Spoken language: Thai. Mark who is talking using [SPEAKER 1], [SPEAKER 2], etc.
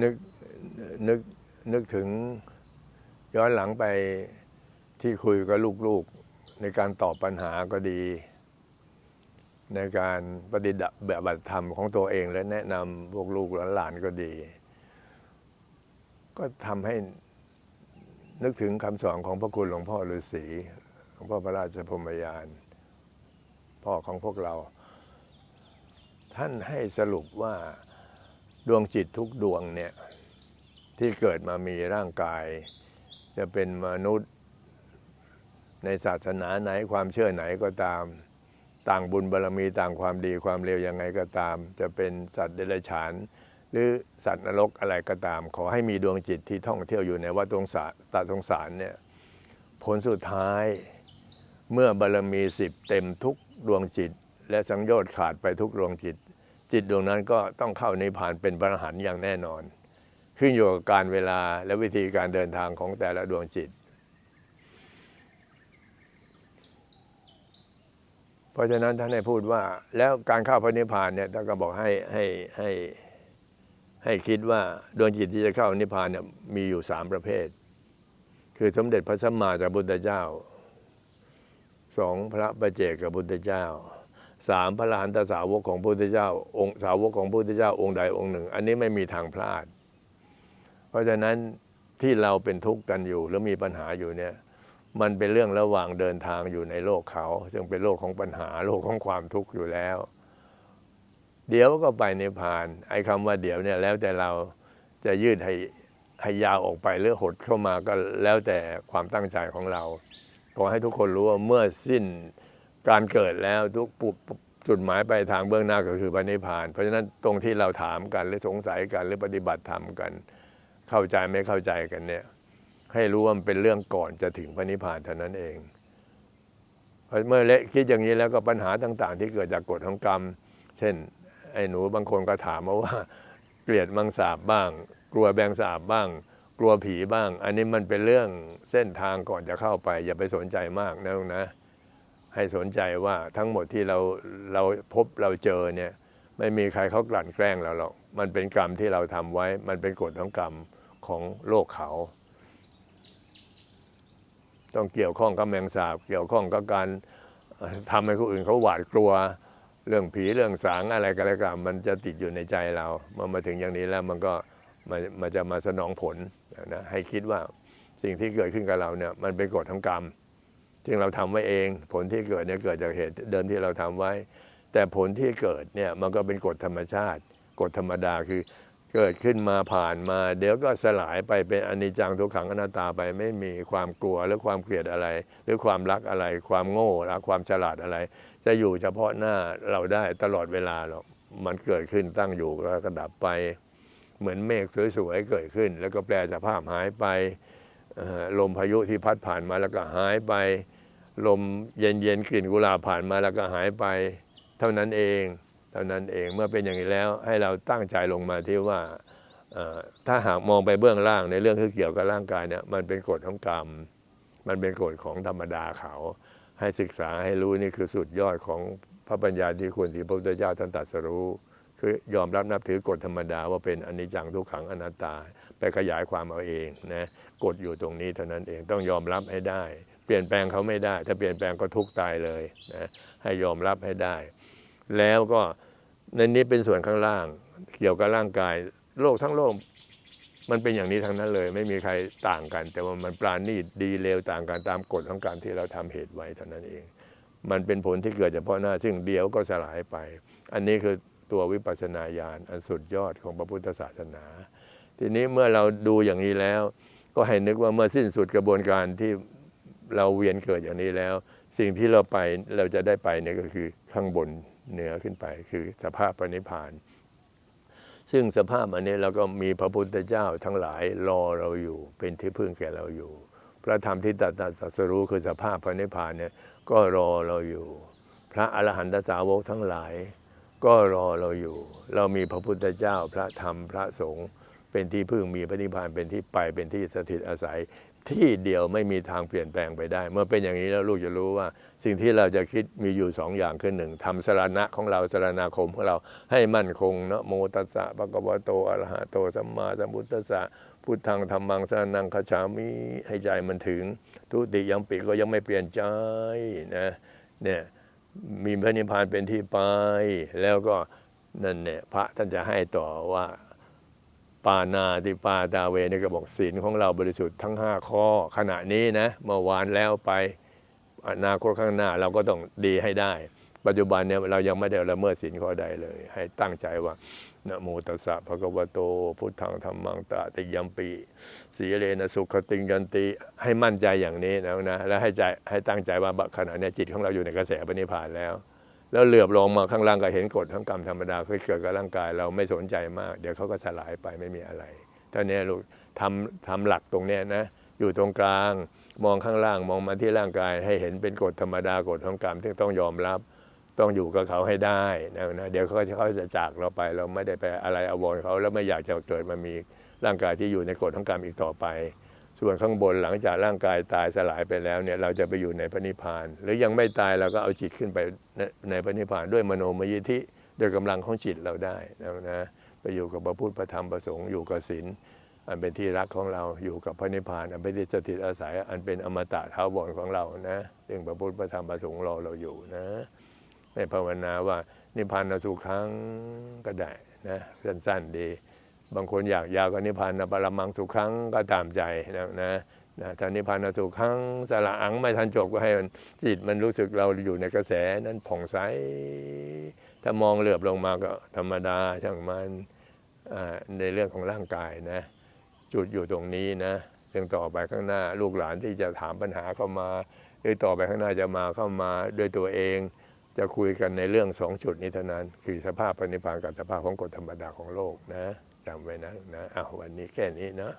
[SPEAKER 1] นึกนึกนึกถึงย้อนหลังไปที่คุยกับลูกๆ ในการตอบปัญหาก็ดี ในการปฏิบัติธรรมของตัวเองและแนะนำพวกลูกหลานก็ดี ก็ทำให้นึกถึงคำสอนของพระคุณหลวงพ่อฤาษีหลวงพ่อพระราชพรหมยาน พ่อของพวกเรา ท่านให้สรุปว่า ดวงจิตทุกดวงเนี่ยที่เกิดมามีร่างกาย จะเป็นมนุษย์ในศาสนาไหนความเชื่อไหนก็ตาม ต่างบุญบารรมีต่างความดีความเลวยังไงก็ตาม จะเป็นสัตว์เดรัจฉาน หรือสัตว์นรกอะไรก็ตาม ขอให้มีดวงจิตที่ท่องเที่ยวอยู่ในวัฏสงสารตาสงสารเนี่ยผลสุดท้ายเมื่อบารรมีสิบเต็มทุกดวงจิต และสังโยชน์ขาดไปทุกดวงจิต จิตดวงนั้นก็ต้องเข้าในผ่านเป็นพระอรหันต์อย่างแน่นอน ขึ้นอยู่กับการเวลาและวิธีการเดินทางของแต่ละดวงจิต เพราะฉะนั้นท่านให้พูดว่าแล้วการเข้าพระนิพพานเนี่ยท่านก็บอกให้ให้ให้ให้คิดว่าดวงจิตที่จะเข้านิพพานเนี่ยมีอยู่สามประเภท คือสมเด็จพระสัมมาสัมพุทธเจ้าสองพระประเจกกับพุทธเจ้า สามพระลานตสาวกของพระพุทธเจ้า องค์สาวกของพระพุทธเจ้าองค์ใดองค์หนึ่ง อันนี้ไม่มีทางพลาด เพราะฉะนั้นที่เราเป็นทุกข์กันอยู่แล้วมีปัญหาอยู่เนี่ยมันเป็นเรื่องระหว่างเดินทางอยู่ในโลกเขาจึงเป็นโลกของปัญหาโลกของความทุกข์อยู่แล้ว เดี๋ยวก็ไปในพาน ไอ้คำว่าเดี๋ยวเนี่ยแล้วแต่เราจะยืดให้ให้ยาวออกไปหรือหดเข้ามาก็แล้วแต่ความตั้งใจของเราขอให้ทุกคนรู้ว่าเมื่อสิ้น การเกิดแล้วทุกปุบจุดหมายปลายทางเบื้องหน้าก็คือพระนิพพาน เพราะฉะนั้นตรงที่เราถามกันหรือสงสัยกันหรือปฏิบัติธรรมกัน เข้าใจไม่เข้าใจกันเนี่ย ให้รู้ว่ามันเป็นเรื่องก่อนจะถึงพระนิพพานเท่านั้นเองเพราะเมื่อเละคิดอย่างนี้แล้วก็ปัญหาต่าง ๆ ที่เกิดจากกฎของกรรม เช่น ไอ้หนูบางคนก็ถามมาว่า เกลียดมังสาบบ้าง กลัวแบงสาบบ้าง กลัวผีบ้าง อันนี้มันเป็นเรื่องเส้นทางก่อนจะเข้าไป อย่าไปสนใจมากนะลูกนะ ให้สนใจว่าทั้งหมดที่เราเราพบเราเจอเนี่ยไม่มีใครเขากลั่นแกล้งเราหรอกมันเป็นกรรมที่เราทำไว้ มันเป็นกฎของกรรมของโลกเขา ต้องเกี่ยวข้องกับแมงสาบ เกี่ยวข้องกับการทำให้คนอื่นเขาหวาดกลัว เรื่องผีเรื่องสางอะไรก็แล้วกันมันจะติดอยู่ในใจเราเมื่อมาถึงอย่างนี้แล้วมันก็มันมันจะมาสนองผลนะให้คิดว่าสิ่งที่เกิดขึ้นกับเราเนี่ยมันเป็นกฎของกรรม ซึ่งเราทำไว้เอง ผลที่เกิดเนี่ยเกิดจากเหตุเดิมที่เราทำไว้ แต่ผลที่เกิดเนี่ยมันก็เป็นกฎธรรมชาติ กฎธรรมดาคือเกิดขึ้นมาผ่านมา เดี๋ยวก็สลายไปเป็นอนิจจังทุกขังอนัตตาไปไม่มีความกลัวหรือความเกลียดอะไร หรือความรักอะไร ความโง่และความฉลาดอะไร จะอยู่เฉพาะหน้าเราได้ตลอดเวลาหรอกมันเกิดขึ้นตั้งอยู่แล้วก็ดับไป เหมือนเมฆสวยๆเกิดขึ้น แล้วก็แปลสภาพหายไปลมพายุที่พัดผ่านมาแล้วก็หายไป ลมเย็นๆกลิ่นกุหลาบผ่านมาแล้วก็หายไป เท่านั้นเองเท่านั้นเองเมื่อเป็นอย่างนี้แล้วให้เราตั้งใจลงมาที่ว่าถ้าหากมองไปเบื้องล่างในเรื่องที่เกี่ยวกับร่างกายเนี่ยมันเป็นกฎของกรรม มันเป็นกฎของธรรมดาเขา ให้ศึกษาให้รู้นี่คือสุดยอดของพระปัญญาที่ควรที่พระพุทธเจ้าท่านตรัสรู้ คือยอมรับนับถือกฎธรรมดาว่าเป็นอนิจจังทุกขังอนัตตา ไปขยายความเอาเองนะกฎอยู่ตรงนี้เท่านั้นเองต้องยอมรับให้ได้ ลี่ยนแปลงเขาไม่ได้ ถ้าเปลี่ยนแปลงก็ทุกตายเลยนะให้ยอมรับให้ได้ แล้วก็ในนี้เป็นส่วนข้างล่าง เกี่ยวกับร่างกาย โลกทั้งโลกมันเป็นอย่างนี้ทั้งนั้นเลย ไม่มีใครต่างกัน แต่ว่ามันปราณีตดีเลวต่างกันตามกฎของการที่เราทำเหตุไว้เท่านั้นเอง มันเป็นผลที่เกิดเฉพาะหน้า ซึ่งเดียวก็สลายไป อันนี้คือตัววิปัสสนาญาณอันสุดยอดของพระพุทธศาสนา ทีนี้เมื่อเราดูอย่างนี้แล้ว ก็ให้นึกว่าเมื่อสิ้นสุดกระบวนการที่ เราเวียนเกิดอย่างนี้แล้ว สิ่งที่เราไปเราจะได้ไปเนี่ยก็คือข้างบนเหนือขึ้นไป คือสภาพปณิพาน ซึ่งสภาพอันนี้เราก็มีพระพุทธเจ้าทั้งหลายรอเราอยู่ เป็นที่พึ่งแก่เราอยู่ พระธรรมที่ตรัสสรู้คือสภาพพระนิพพานเนี่ยก็รอเราอยู่ พระอรหันตสาวกทั้งหลาย ก็รอเราอยู่ เรามีพระพุทธเจ้าพระธรรมพระสงฆ์เป็นที่พึ่งมีพระนิพพานเป็นที่ไปเป็นที่สถิตอาศัย ที่เดียวไม่มีทางเปลี่ยนแปลงไปได้ เมื่อเป็นอย่างนี้แล้วลูกจะรู้ว่า สิ่งที่เราจะคิดมีอยู่สองอย่างคือหนึ่งทำสรณะของเราสรณาคมของเราให้มั่นคงนะโมตัสสะปะกวโตอะระหะโตสัมมาสัมพุทธัสสะพุทธังธรรมังสรนังคาฉามิให้ใจมันถึง ทุติยังปิก็ยังไม่เปลี่ยนใจนะเนี่ยมีพระนิพพานเป็นที่ไป แล้วก็นั่นเนี่ยพระท่านจะให้ต่อว่า ปานาติปาตาเวนี่ก็บอกศีลของเราบริสุทธิ์ทั้ง 5 ข้อ ขณะนี้นะเมื่อวานแล้วไปอนาคตข้างหน้าเราก็ต้องดีให้ได้ ปัจจุบันเนี่ยเรายังไม่ได้ละเมิดศีลข้อใดเลย ให้ตั้งใจว่านะโมตัสสะภะคะวะโต พุทธังธรรมังตะติยัมปีสีเลนะสุขติงยันติให้มั่นใจอย่างนี้นะนะ แล้วให้ใจให้ตั้งใจว่าขณะนี้จิตของเราอยู่ในกระแสปณิพานแล้ว แล้วเหลือบลงมาข้างล่างก็เห็นกฎทั้งกรรมธรรมดาที่เกิดกับร่างกาย เราไม่สนใจมาก เดี๋ยวเขาก็สลายไปไม่มีอะไรท่านี้ลูกทำทำหลักตรงเนี้ยนะอยู่ตรงกลางมองข้างล่างมองมาที่ร่างกาย ให้เห็นเป็นกฎธรรมดากฎของกรรมที่ต้องยอมรับต้องอยู่กับเขาให้ได้นะนะเดี๋ยวเขาจะเขาจะจากเราไป เราไม่ได้ไปอะไรอาวรเขาแล้วไม่อยากจะเกิดมามีร่างกายที่อยู่ในกฎของกรรมอีกต่อไป ส่วนข้างบนหลังจากร่างกายตายสลายไปแล้วเนี่ยเราจะไปอยู่ในพระนิพพาน หรือยังไม่ตายเราก็เอาจิตขึ้นไปในในพระนิพพานด้วยมโนมยิทธิโดยกำลังของจิตเราได้นะนะไปอยู่กับพระพุทธพระธรรมพระสงฆ์อยู่กับศีลอันเป็นที่รักของเราอยู่กับพระนิพพาน อันเป็นที่สถิตอาศัย อันเป็นอมตะท้าวรของเรานะซึ่งพระพุทธพระธรรมพระสงฆ์รอเราอยู่นะให้ภาวนาว่านิพพานสุขังก็ได้นะสั้นๆดี บางคนอยากยาวกนิพพานปรมังสุขังก็ตามใจนะนะนะถ้านิพพานสุขังสละอังไม่ทันจบก็ให้มันจิตมันรู้สึกเราอยู่ในกระแสนั้นผ่องใสถ้ามองเหลือบลงมาก็ธรรมดาช่างมันในเรื่องของร่างกายนะ จุดอยู่ตรงนี้นะเรื่องต่อไปข้างหน้าลูกหลานที่จะถามปัญหาเข้ามาหรือต่อไปข้างหน้าจะมาเข้ามาด้วยตัวเอง จะคุยกันในเรื่องสองจุดนี้เท่านั้น คือสภาพปณิพพานกับสภาพของกฎธรรมดาของโลกนะ จำไว้นะนะอ้าววันนี้แค่นี้เนาะ